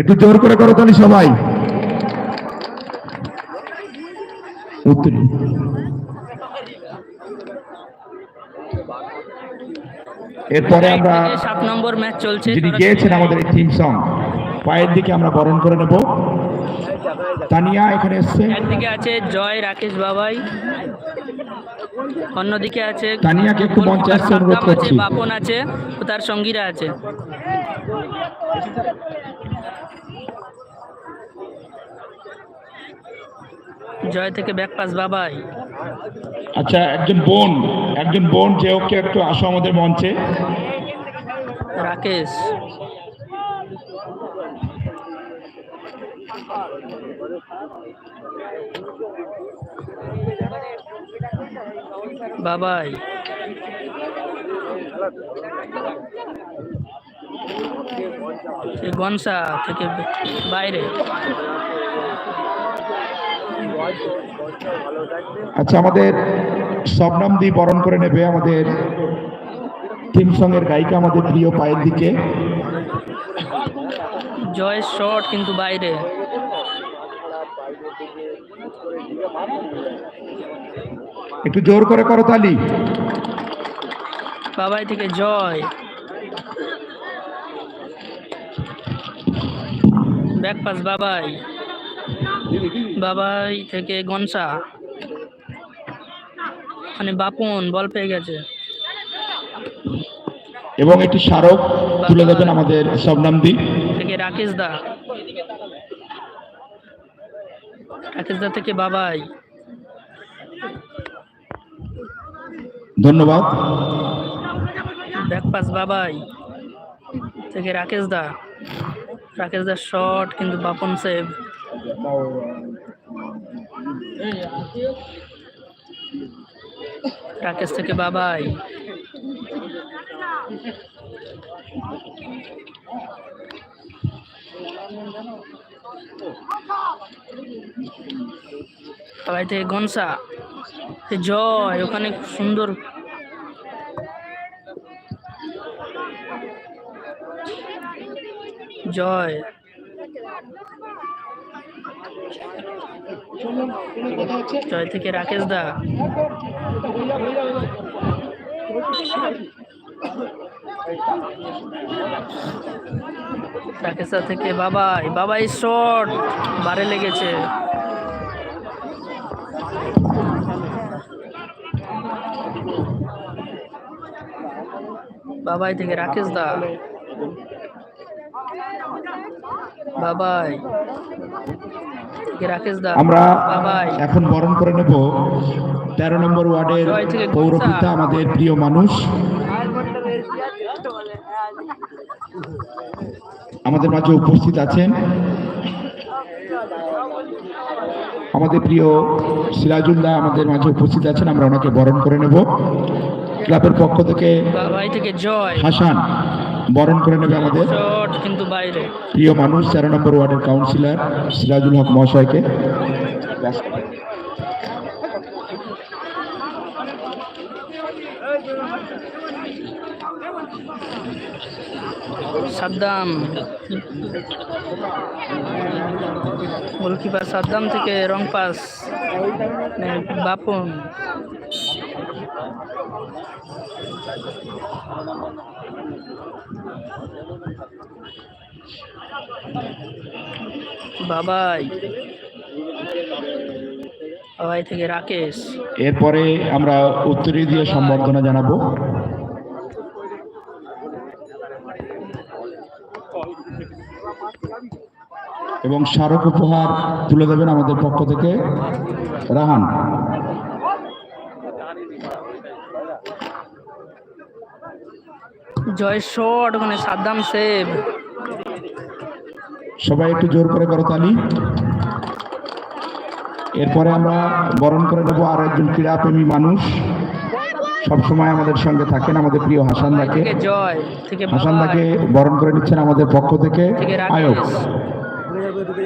একটু জোর করে করো তাহলে সবাই। এরপরে আমরা সাত নম্বর ম্যাচ চলছে যিনি গেয়েছেন আমাদের এই থিম সং পায়ের দিকে আমরা বরণ করে নেব। তানিয়া এখানে এসছে। একদিকে আছে জয় রাকেশ বাবাই অন্যদিকে আছে তানিয়াকে একটু মঞ্চে আসতে অনুরোধ করছি। বাপন আছে ও তার সঙ্গীরা আছে। জয় থেকে ব্যাকপাস বাবাই। আচ্ছা একজন বোন একজন বোন যে ওকে একটু আসো আমাদের মঞ্চে। রাকেশ। বাবাই। গনসা থেকে বাইরে। আচ্ছা আমাদের শবনাম দিয়ে বরণ করে নেবে আমাদের থিম সং এর গায়িকা আমাদের প্রিয় পায়ের দিকে। জয় শট কিন্তু বাইরে। একটু জোর করে করো তালি। বাবাই থেকে জয়। ব্যাকপাস বাবাই। বাবাই থেকে গনসা। মানে বাপন বল পেয়ে গেছে। এবং একটি স্মারক তুলে দেবেন আমাদের শবনাম দি থেকে রাকেশ দা। রাকেশ দা থেকে বাবাই। ধন্যবাদ। ব্যাকপাস বাবাই থেকে রাকেশ দা। রাকেশ দা শট কিন্তু বাপন সেভ রাকেশ থেকে বাবাই। থেকে গনসা। জয়, ওখানে সুন্দর। জয়। জয় থেকে রাকেশ দা। রাকেশ দা থেকে বাবাই। বাবাই শট, বারে লেগেছে। বাবাই থেকে রাকেশ দা। বাবাই। রাকেশ দা। আমরা এখন বরণ করে নেব। তেরো নম্বর ওয়ার্ডের পৌরপিতা আমাদের প্রিয় মানুষ। আমাদের মাঝে উপস্থিত আছেন। আমাদের প্রিয় সিরাজুল্লাহ আমাদের মাঝে উপস্থিত আছেন। আমরা ওনাকে বরণ করে নেব। ক্লাবের পক্ষ থেকে বাবাই থেকে জয়। হাসান বরণ করে নেবে আমাদের। কিন্তু বাইরে। প্রিয় মানুষ তেরো নম্বর ওয়ার্ডের কাউন্সিলর সিরাজুল হক মহাশয়কে। সাদ্দাম। গোলকিপার সাদ্দাম থেকে রং পাস বাপন। বাবাই। বাবাই থেকে রাকেশ। এরপরে আমরা উত্তরী দিয়ে সম্বর্ধনা জানাব। এবং স্মারক উপহার তুলে দেবেন আমাদের পক্ষ থেকে। রাহান। জয় শট ওখানে সাদ্দাম সেভ সবাই একটু জোর করে করো তালি। এরপরে আমরা বরণ করে নেব আর একজন ক্রীড়াপ্রেমী মানুষ। সবসময় আমাদের সঙ্গে থাকেন আমাদের প্রিয় হাসান দাকে থেকে জয় থেকে হাসান দাকে বরণ করে নিচ্ছেন আমাদের পক্ষ থেকে ভিতরে ঢুকে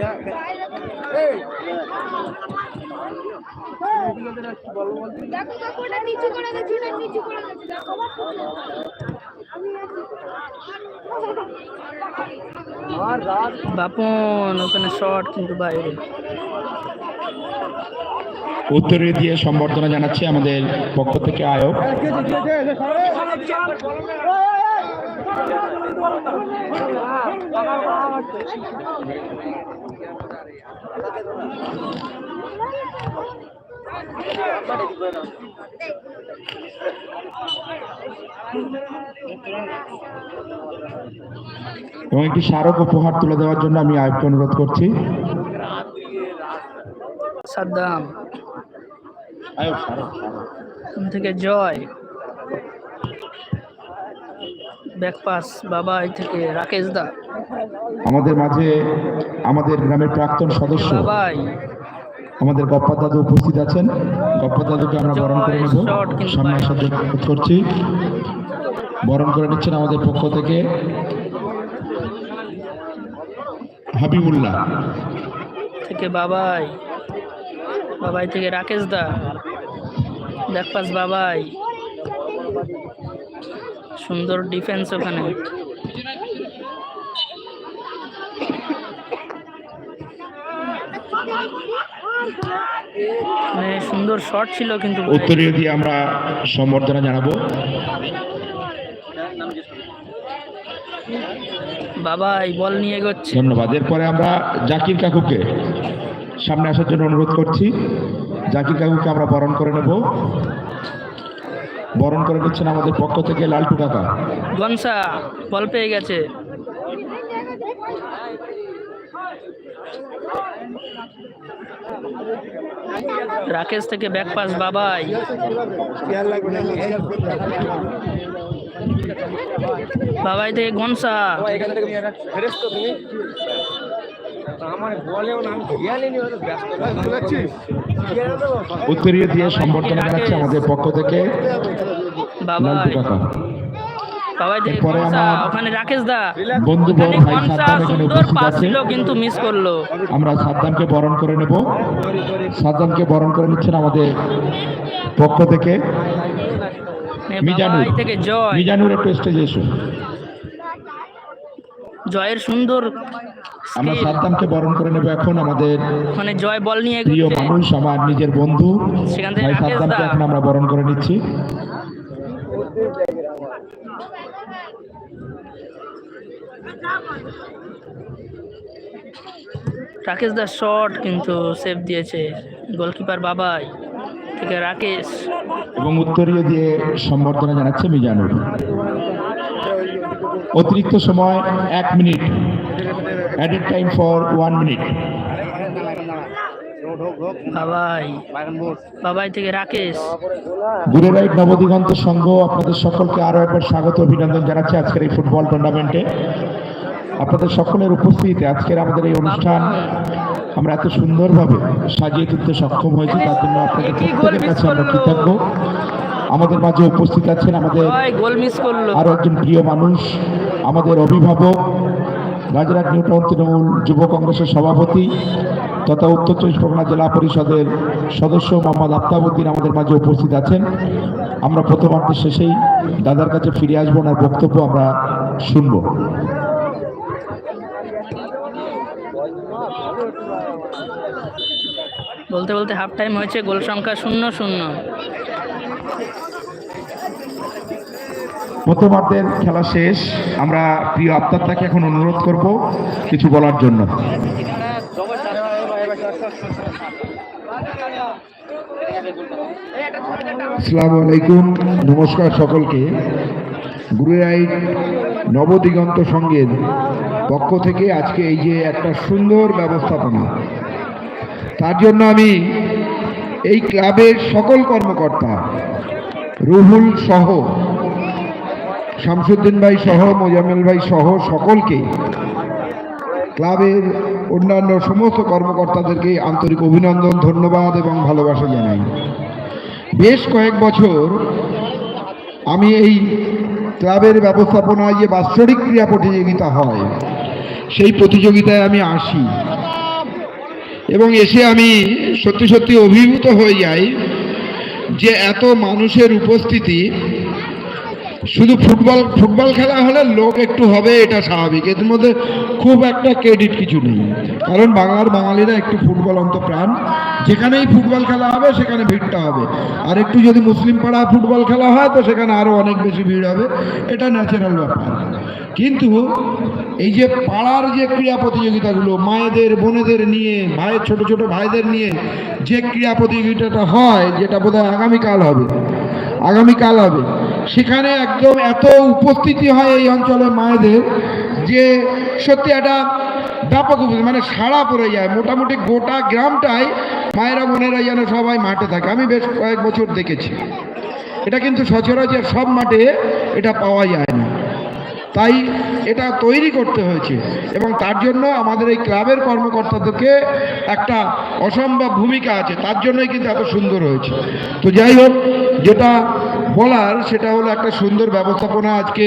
বাপন ওখানে শর্ট কিন্তু বাইরে। উত্তরে দিয়ে সম্বর্ধনা জানাচ্ছি আমাদের পক্ষ থেকে আয়োগ। এবং একটি স্মারক উপহার তুলে দেওয়ার জন্য আমি আয়োগকে অনুরোধ করছি। সাদ্দাম। থেকে জয়। ব্যাকপাস বাবাই থেকে রাকেশ দা। আমাদের মাঝে আমাদের গ্রামের প্রাক্তন সদস্য বাবাই। আমাদের গপ্পা দাদু উপস্থিত আছেন। গপ্পা দাদুকে আমরা বরণ করে নেব। সামনে আসার জন্য করছি। বরণ করে নিচ্ছেন আমাদের পক্ষ থেকে হাবিবুল্লাহ। থেকে বাবাই। বাবাই থেকে রাকেশ দা। ব্যাকপাস বাবাই। সুন্দর ডিফেন্স ওখানে। মানে সুন্দর শট ছিল কিন্তু উত্তরীয় দিয়ে আমরা সম্বর্ধনা জানাব। বাবাই বল নিয়ে এগোচ্ছে। ধন্যবাদ। এরপরে আমরা জাকির কাকুকে সামনে আসার জন্য অনুরোধ করছি। জাকির কাকুকে আমরা বরণ করে নেব। বরণ করে নিচ্ছেন আমাদের পক্ষ থেকে লালটু কাকা। গনসা বল পেয়ে গেছে। রাকেশ থেকে ব্যাক পাস বাবাই। বাবাই থেকে গনসা। আমার বলেও না নি ব্যস্ত। উত্তরীয় দিয়ে সম্বর্ধনা জানাচ্ছি আমাদের পক্ষ থেকে ওখানে রাকেশ দা। বন্ধু সুন্দর পাস ছিল কিন্তু মিস করল। আমরা সাদ্দামকে বরণ করে নেব। সাদ্দামকে বরণ করে নিচ্ছেন আমাদের পক্ষ থেকে। মিজানুর বাবাই থেকে জয়। মিজানুর একটু স্টেজে এসো। জয়ের সুন্দর আমরা। সাদ্দামকে বরণ করে নেব এখন আমাদের মানে জয় বল নিয়ে প্রিয় মানুষ আমার নিজের বন্ধু। সেখান থেকে সাদ্দামকে এখন আমরা বরণ করে নিচ্ছি। রাকেশ দাস শট কিন্তু সেভ দিয়েছে। গোলকিপার বাবাই থেকে রাকেশ। এবং উত্তরীয় দিয়ে সম্বর্ধনা জানাচ্ছে মিজানুর। অতিরিক্ত সময় এক minute. Added time for one minute Babai. Babai থেকে রাকেশ। গুরেরাইট নবদিগন্ত সংঘ আপনাদের সকলকে আরও একবার স্বাগত অভিনন্দন জানাচ্ছি আজকের এই ফুটবল টুর্নামেন্টে আপনাদের সকলের উপস্থিতিতে আজকের আমাদের এই অনুষ্ঠান আমরা এত সুন্দরভাবে সাজিয়ে তুলতে সক্ষম হয়েছি তার জন্য আপনাদের প্রত্যেকের কাছে আমরা কৃতজ্ঞ। আমাদের মাঝে উপস্থিত আছেন আমাদের আরও একজন প্রিয় মানুষ আমাদের অভিভাবক রাজরাট নিউটাউন তৃণমূল যুব কংগ্রেসের সভাপতি তথা উত্তর চব্বিশ পরগনা জেলা পরিষদের সদস্য মোহাম্মদ আফতাবুদ্দিন আমাদের মাঝে উপস্থিত আছেন। আমরা প্রথমার্ধের শেষেই দাদার কাছে ফিরে আসব, ওনার বক্তব্য আমরা শুনব। বলতে বলতে হাফ টাইম হয়েছে, গোল সংখ্যা শূন্য শূন্য। প্রথমার্ধের খেলা শেষ। আমরা প্রিয় আত্মাত্মাকে এখন অনুরোধ করব কিছু বলার জন্য। আসসালামু আলাইকুম, নমস্কার সকলকে। গুরুরাইট নবদিগন্ত সঙ্গের পক্ষ থেকে আজকে এই যে একটা সুন্দর ব্যবস্থাপনা, তার জন্য আমি এই ক্লাবের সকল কর্মকর্তা রুহুল সহ শামসুদ্দিন ভাই সহ মোজামেল ভাই সহ সকলকে ক্লাবের অন্যান্য সমস্ত কর্মকর্তাদেরকে আন্তরিক অভিনন্দন, ধন্যবাদ এবং ভালোবাসা জানাই। বেশ কয়েক বছর আমি এই ক্লাবের ব্যবস্থাপনায় যে বাৎসরিক ক্রীড়া প্রতিযোগিতা হয়, সেই প্রতিযোগিতায় আমি আসি এবং এসে আমি সত্যি সত্যি অভিভূত হয়ে যাই যে এত মানুষের উপস্থিতি শুধু ফুটবল ফুটবল খেলা হলে লোক একটু হবে, এটা স্বাভাবিক। এর মধ্যে খুব একটা ক্রেডিট কিছু নেই। কারণ বাংলার বাঙালিরা একটু ফুটবল অন্তপ্রাণ। যেখানেই ফুটবল খেলা হবে, সেখানে ভিড়টা হবে। আর একটু যদি মুসলিম পাড়া ফুটবল খেলা হয়, তো সেখানে আরও অনেক বেশি ভিড় হবে। এটা ন্যাচারাল ব্যাপার। কিন্তু এই যে পাড়ার যে ক্রীড়া প্রতিযোগিতাগুলো, মায়েদের, বোনেদের নিয়ে, ভাইয়ের, ছোট ছোট ভাইদের নিয়ে যে ক্রীড়া প্রতিযোগিতাটা হয়, যেটা বোধহয় আগামীকাল হবে আগামীকাল হবে সেখানে একদম এত উপস্থিতি হয় এই অঞ্চলের মায়েদের যে সত্যি একটা ব্যাপক মানে সাড়া পড়ে যায়। মোটামুটি গোটা গ্রামটাই মায়েরা, বোনেরা যেন সবাই মাঠে থাকে। আমি বেশ কয়েক বছর দেখেছি। এটা কিন্তু সচরাচর সব মাঠে এটা পাওয়া যায় না। তাই এটা তৈরি করতে হয়েছে এবং তার জন্য আমাদের এই ক্লাবের কর্মকর্তাদেরকে একটা অসম্ভব ভূমিকা আছে। তার জন্যই কিন্তু এত সুন্দর হয়েছে। তো যাই হোক, যেটা বলার সেটা হলো একটা সুন্দর ব্যবস্থাপনা আজকে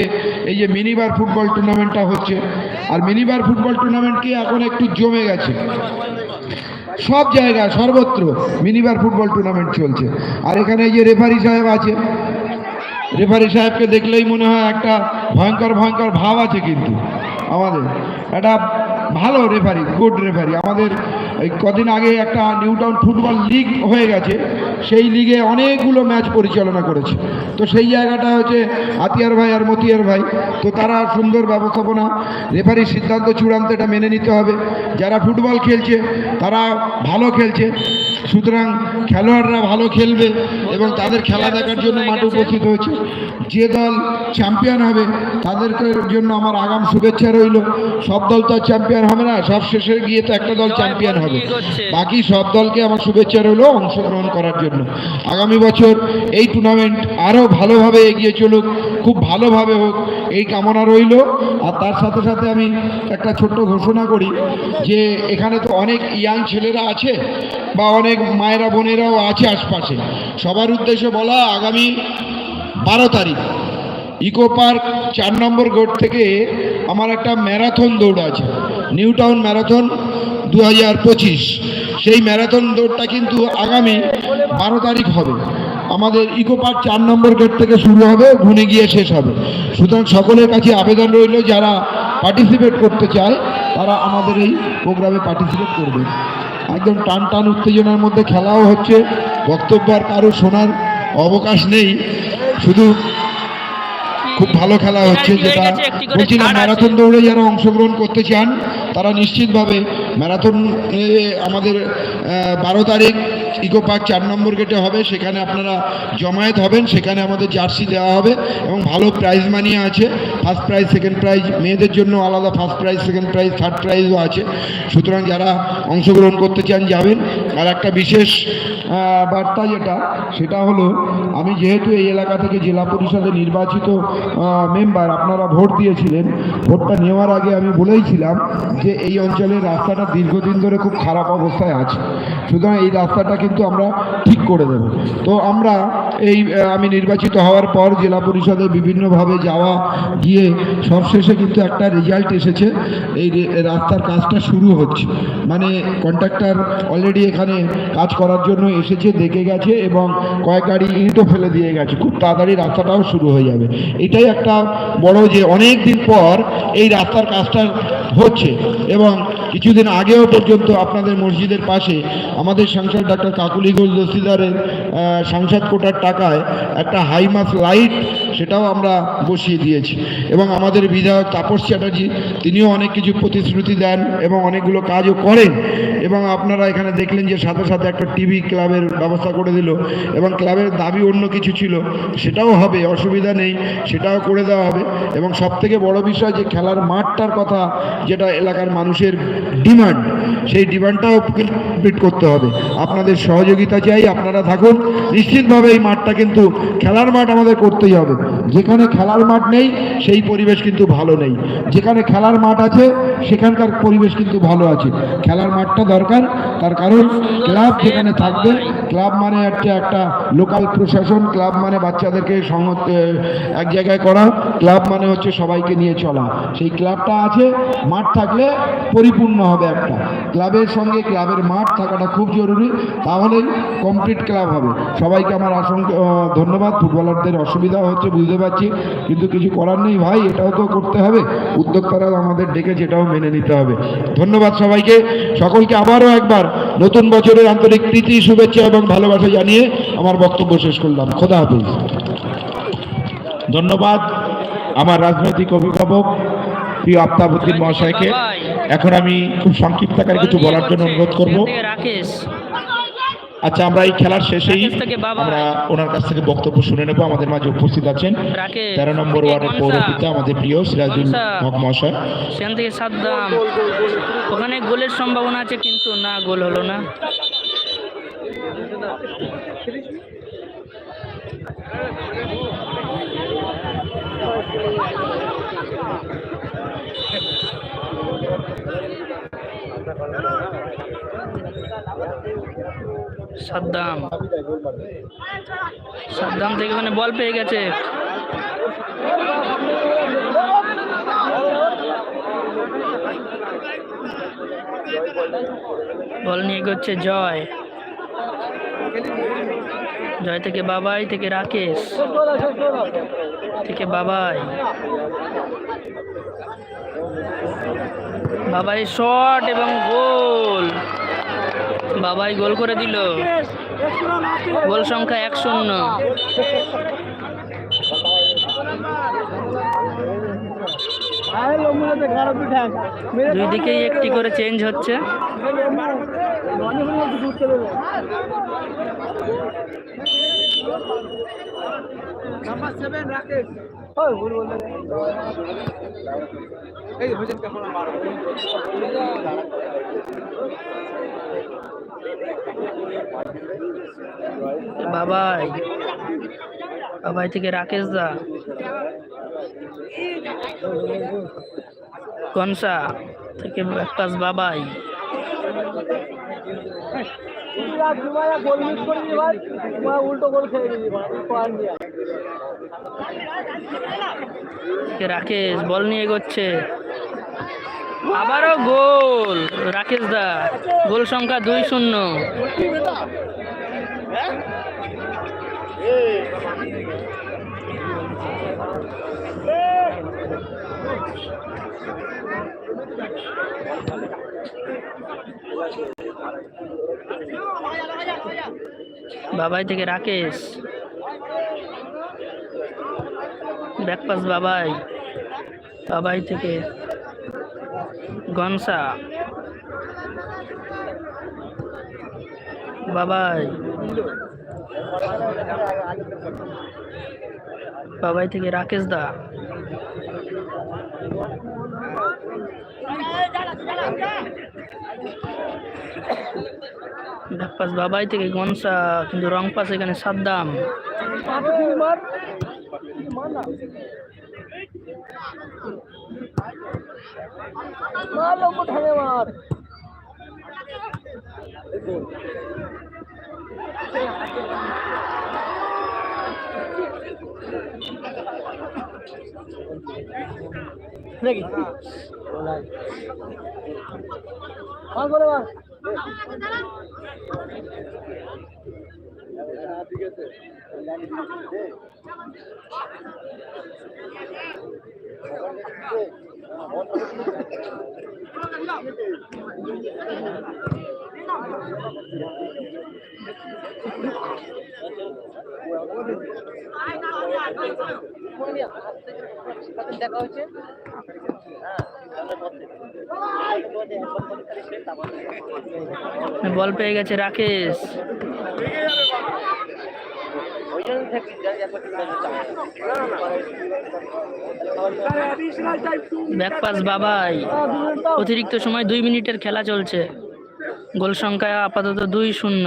এই যে মিনিবার ফুটবল টুর্নামেন্টটা হচ্ছে। আর মিনিবার ফুটবল টুর্নামেন্ট কি এখন একটু জমে গেছে। সব জায়গায় সর্বত্র মিনিবার ফুটবল টুর্নামেন্ট চলছে। আর এখানে এই যে রেফারি সাহেব আছে, রেফারি সাহেবকে দেখলেই মনে হয় একটা ভয়ঙ্কর ভয়ঙ্কর ভাব আছে কিন্তু আমাদের। একটা ভালো রেফারি গুড রেফারি আমাদের কদিন আগে একটা নিউটাউন ফুটবল লিগ হয়ে গেছে, সেই লিগে অনেকগুলো ম্যাচ পরিচালনা করেছে। তো সেই জায়গাটা হচ্ছে আতিয়ার ভাই আর মতিয়ার ভাই। তো তারা সুন্দর ব্যবস্থাপনা রেফারির সিদ্ধান্ত চূড়ান্ত এটা মেনে নিতে হবে। যারা ফুটবল খেলছে, তারা ভালো খেলছে। সুতরাং খেলোয়াড়রা ভালো খেলবে এবং তাদের খেলা দেখার জন্য মাঠে উপস্থিত হয়েছে। যে দল চ্যাম্পিয়ন হবে তাদেরকে জন্য আমার আগাম শুভেচ্ছা রইল। সব দল তো চ্যাম্পিয়ন হবে না সব শেষে গিয়ে তো একটা দল চ্যাম্পিয়ন হবে। বাকি সব দলকে আমার শুভেচ্ছা রইল অংশগ্রহণ করার জন্য। আগামী বছর এই টুর্নামেন্ট আরও ভালোভাবে এগিয়ে চলুক খুব ভালোভাবে হোক এই কামনা রইল। আর তার সাথে সাথে আমি একটা ছোট্ট ঘোষণা করি যে এখানে তো অনেক ইয়াং ছেলেরা আছে বা অনেক মায়েরা বোনেরাও আছে আশপাশে। সবার উদ্দেশ্যে বলা আগামী বারো তারিখ ইকো পার্ক চার নম্বর গোট থেকে আমার একটা ম্যারাথন দৌড় আছে। নিউ টাউন ম্যারাথন দু হাজার পঁচিশ। সেই ম্যারাথন দৌড়টা কিন্তু আগামী বারো তারিখ হবে। আমাদের ইকো পার্ক চার নম্বর গেট থেকে শুরু হবে ঘুনে গিয়ে শেষ হবে। সুতরাং সকলের কাছে আবেদন রইল, যারা পার্টিসিপেট করতে চায়, তারা আমাদের এই প্রোগ্রামে পার্টিসিপেট করবে। একদম টান টান উত্তেজনার মধ্যে খেলাও হচ্ছে, বক্তব্য আর কারও শোনার অবকাশ নেই। শুধু খুব ভালো খেলা হচ্ছে যেটা বলছিলাম ম্যারাথন দৌড়ে যারা অংশগ্রহণ করতে চান তারা নিশ্চিতভাবে ম্যারাথন আমাদের বারো তারিখ ইকো পার্ক চার নম্বর গেটে হবে। সেখানে আপনারা জমায়েত হবেন সেখানে আমাদের জার্সি দেওয়া হবে এবং ভালো প্রাইজ মানি আছে। ফার্স্ট প্রাইজ সেকেন্ড প্রাইজ মেয়েদের জন্য আলাদা first prize second prize third প্রাইজও আছে। সুতরাং যারা অংশগ্রহণ করতে চান যাবেন। আর একটা বিশেষ বার্তা যেটা, সেটা হলো, আমি যেহেতু এই এলাকা থেকে জেলা পরিষদে নির্বাচিত মেম্বার আপনারা ভোট দিয়েছিলেন, ভোটটা নেওয়ার আগে আমি বলেইছিলাম যে এই অঞ্চলের রাস্তাটা দীর্ঘদিন ধরে খুব খারাপ অবস্থায় আছে। সুতরাং এই রাস্তাটা কিন্তু আমরা ঠিক করে দেব। তো আমরা এই আমি নির্বাচিত হওয়ার পর জেলা পরিষদে বিভিন্নভাবে যাওয়া গিয়ে সবশেষে কিন্তু একটা রেজাল্ট এসেছে। এই রাস্তার কাজটা শুরু হচ্ছে। মানে কন্ট্রাক্টর অলরেডি এখানে কাজ করার জন্য এসেছে, দেখে গেছে এবং কয়েক গাড়ি ইটও ফেলে দিয়ে গেছে। খুব তাড়াতাড়ি রাস্তাটাও শুরু হয়ে যাবে। এটাই একটা বড় যে অনেক দিন পর এই রাস্তার কাজটা হচ্ছে এবং কিছুদিন আগেও পর্যন্ত আপনাদের মসজিদের পাশে আমাদের সাংসদ ডাক্তার কাকুলি ঘোষ দস্তিদারের সাংসদ কোটার টাকায় একটা হাইমাস লাইট সেটাও আমরা বসিয়ে দিয়েছি। এবং আমাদের বিধায়ক তাপস চ্যাটার্জি, তিনিও অনেক কিছু প্রতিশ্রুতি দেন এবং অনেকগুলো কাজও করেন। এবং আপনারা এখানে দেখলেন যে সাথে সাথে একটা টিভি ক্লাবের ব্যবস্থা করে দিল এবং ক্লাবের দাবি অন্য কিছু ছিল, সেটাও হবে, অসুবিধা নেই, সেটাও করে দেওয়া হবে। এবং সব থেকে বড় বিষয় যে খেলার মাঠটার কথা, যেটা এলাকার মানুষের ডিমান্ড, সেই ডিমান্ডটাও কমপ্লিট করতে হবে। আপনাদের সহযোগিতা চাই, আপনারা থাকুন, নিশ্চিতভাবে এই মাঠটা কিন্তু খেলার মাঠ আমাদের করতেই হবে। যেখানে খেলার মাঠ নেই, সেই পরিবেশ কিন্তু ভালো নেই। যেখানে খেলার মাঠ আছে, সেখানকার পরিবেশ কিন্তু ভালো আছে। খেলার মাঠটা দরকার। দরকার তার কারণ ক্লাব যেখানে থাকবে ক্লাব মানে হচ্ছে একটা লোকাল প্রশাসন। ক্লাব মানে বাচ্চাদেরকে এক জায়গায় করা। ক্লাব মানে হচ্ছে সবাইকে নিয়ে চলা। সেই ক্লাবটা আছে, মাঠ থাকলে পরিপূর্ণ হবে একটা। ক্লাবের সঙ্গে ক্লাবের মাঠ থাকাটা খুব জরুরি। তাহলেই কমপ্লিট ক্লাব হবে। সবাইকে আমার অসংখ্য ধন্যবাদ। ফুটবলারদের অসুবিধা হচ্ছে, বুঝতে পারছি। কিন্তু কিছু করার নেই ভাই, এটাও তো করতে হবে। উদ্যোক্তারা আমাদের ডেকেছে এটাও মেনে নিতে হবে। ধন্যবাদ সবাইকে। সকলকে আবারও একবার নতুন বছরের আন্তরিক প্রীতি, শুভেচ্ছা ভালোবাসা জানিয়ে আমার বক্তব্য শেষ করলাম। খোদা হাফিজ। ধন্যবাদ আমার রাজনৈতিক অভিভাবক প্রিয় আফতাবুদ্দিন মহাশয়কে। এখন আমি খুব সংক্ষিপ্ত আকারে কিছু বলার জন্য অনুরোধ করব। আচ্ছা আমরা এই খেলার শেষেই। আমরা ওনার কাছ থেকে বক্তব্য শুনে নেব। আমাদের মাঝে উপস্থিত আছেন তেরো নম্বর ওয়ার্ডের। পৌরপিতা আমাদের প্রিয় সিরাজুল হক মহাশয়। সেখান থেকে সাদ্দাম। ওখানে গোলের সম্ভাবনা আছে কিন্তু না গোল হলো না। সাদ্দাম। সাদ্দাম থেকে ওখানে বল পেয়ে গেছে। বল নিয়ে এগোচ্ছে জয়। জয় থেকে বাবাই, থেকে রাকেশ, থেকে বাবাই। বাবাই শট এবং গোল। বাবাই গোল করে দিল গোল সংখ্যা এক শূন্য দুই দিকেই একটি করে চেঞ্জ হচ্ছে। এই বাবাই বাবাই থেকে রাকেশ দা। কনসা থেকে পাস বাবাই। রাকেশ বল নিয়ে এগোচ্ছে। আবারও গোল, রাকেশ দা। গোল সংখ্যা দুই শূন্য। বাবাই থেকে রাকেশ। ব্যাকপাস বাবাই। বাবাই থেকে গনসা। বাবাই। বাবাই থেকে রাকেশ দা। ব্যাকপাস বাবাই থেকে গনসা, কিন্তু রং পাস এখানে সাদ্দাম। মার মার না মার লম্বা ঠাঙে মার করে মার দেখা হচ্ছে বল পেয়ে গেছে রাকেশ। ব্যাকপাস বাবাই অতিরিক্ত সময় দুই মিনিটের খেলা চলছে। গোল সংখ্যা আপাতত দুই শূন্য।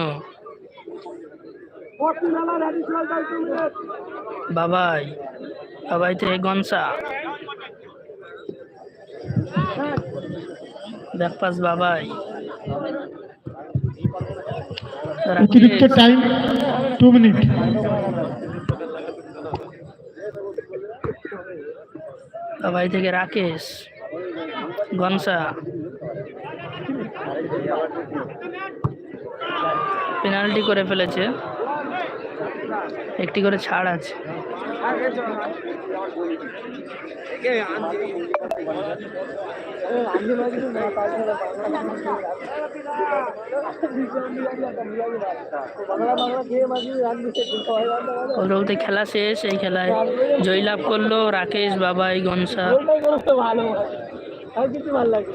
বাবাই বাবাই থেকে গনসা ব্যাকপাস বাবাই। অতিরিক্ত টাইম টু মিনিট। বাবাই থেকে রাকেশ গনসা। পেনাল্টি করে ফেলেছে। একটি করে ছাড় আছে। কৌরবতে খেলা শেষ, এই খেলায় জয়লাভ করল রাকেশ, বাবাই গনসা ভালো আর কিছু ভালো লাগে।